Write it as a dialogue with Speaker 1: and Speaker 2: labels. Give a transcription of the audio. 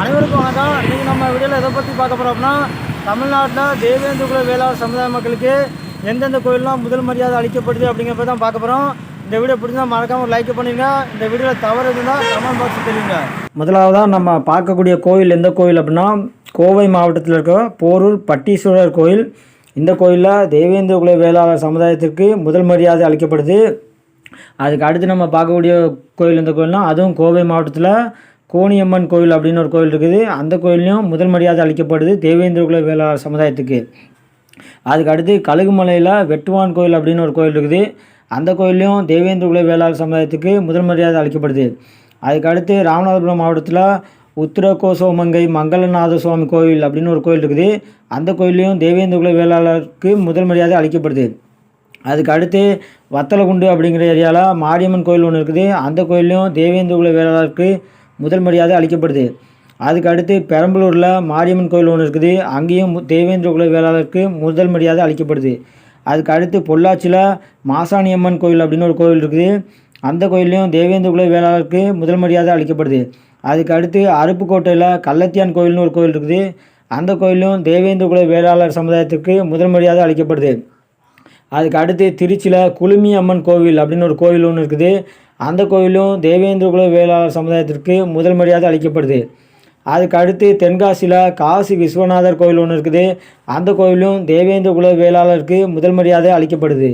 Speaker 1: அனைவருக்கும் வணக்கம். இன்றைக்கி நம்ம வீடியோவில் எதை பற்றி பார்க்க போகிறோம் அப்படின்னா தமிழ்நாட்டில் தேவேந்திர குல வேளாண் சமுதாய மக்களுக்கு எந்தெந்த கோயிலெலாம் முதல் மரியாதை அளிக்கப்படுது அப்படிங்கிறப்ப தான் பார்க்க போகிறோம் இந்த வீடியோ பிடிச்சா மறக்காமல் ஒரு லைக் பண்ணிடுங்க இந்த வீடியோவில் தவறு இருந்தால் கமெண்ட் பாக்ஸ் தெரியுங்க முதலாவதாக நம்ம பார்க்கக்கூடிய கோயில் எந்த கோயில் அப்படின்னா கோவை மாவட்டத்தில் இருக்க போரூர் பட்டீஸ்வரர் கோயில். இந்த கோயிலில் தேவேந்திர குல வேளாளர் சமுதாயத்திற்கு முதல் மரியாதை அளிக்கப்படுது. அதுக்கு அடுத்து நம்ம பார்க்கக்கூடிய கோயில் இந்த கோயில்னா அதுவும் கோவை மாவட்டத்தில் கோணியம்மன் கோயில் அப்படின்னு ஒரு கோயில் இருக்குது. அந்த கோயிலையும் முதல் மரியாதை அளிக்கப்படுது தேவேந்திர குல வேளாளர் சமுதாயத்துக்கு. அதுக்கு அடுத்து கழுகுமலையில் வெட்டுவான் கோயில் அப்படின்னு ஒரு கோயில் இருக்குது. அந்த கோயிலையும் தேவேந்திர குல வேளாளர் சமுதாயத்துக்கு முதல் மரியாதை அளிக்கப்படுது. அதுக்கு அடுத்து ராமநாதபுரம் மாவட்டத்தில் உத்திரகோசோமங்கை மங்களநாத சுவாமி கோயில் அப்படின்னு ஒரு கோயில் இருக்குது. அந்த கோயிலையும் தேவேந்திர குல வேளாளருக்கு முதல் மரியாதை அளிக்கப்படுது. அதுக்கு அடுத்து வத்தலகுண்டு அப்படிங்கிற ஏரியாவில் மாரியம்மன் கோயில் ஒன்று இருக்குது. அந்த கோயிலையும் தேவேந்திர குல வேளாளருக்கு முதல் மரியாதை அளிக்கப்படுது. அதுக்கு அடுத்து பெரம்பலூரில் மாரியம்மன் கோயில் ஒன்று இருக்குது. அங்கேயும் தேவேந்திர குல வேளாளருக்கு முதல் மரியாதை அளிக்கப்படுது. அதுக்கு அடுத்து பொள்ளாச்சியில் மாசாணியம்மன் கோயில் அப்படின்னு ஒரு கோயில் இருக்குது. அந்த கோயிலையும் தேவேந்திர குல வேளாளருக்கு முதல் மரியாதை அளிக்கப்படுது. அதுக்கு அடுத்து அருப்புக்கோட்டையில் கள்ளத்தியான் கோயில்னு ஒரு கோயில் இருக்குது. அந்த கோயிலும் தேவேந்திர குல வேளாளர் சமுதாயத்துக்கு முதல் மரியாதை அளிக்கப்படுது. அதுக்கு அடுத்து திருச்சியில் குளுமி அம்மன் கோவில் அப்படின்னு ஒரு கோவில் ஒன்று இருக்குது. அந்த கோயிலும் தேவேந்திர குல வேளாளர் சமுதாயத்திற்கு முதல் மரியாதை அளிக்கப்படுது. அதுக்கு அடுத்து தென்காசியில் காசி விஸ்வநாதர் கோயில் ஒன்று இருக்குது. அந்த கோயிலும் தேவேந்திர குல வேளாளருக்கு முதல் மரியாதை அளிக்கப்படுது.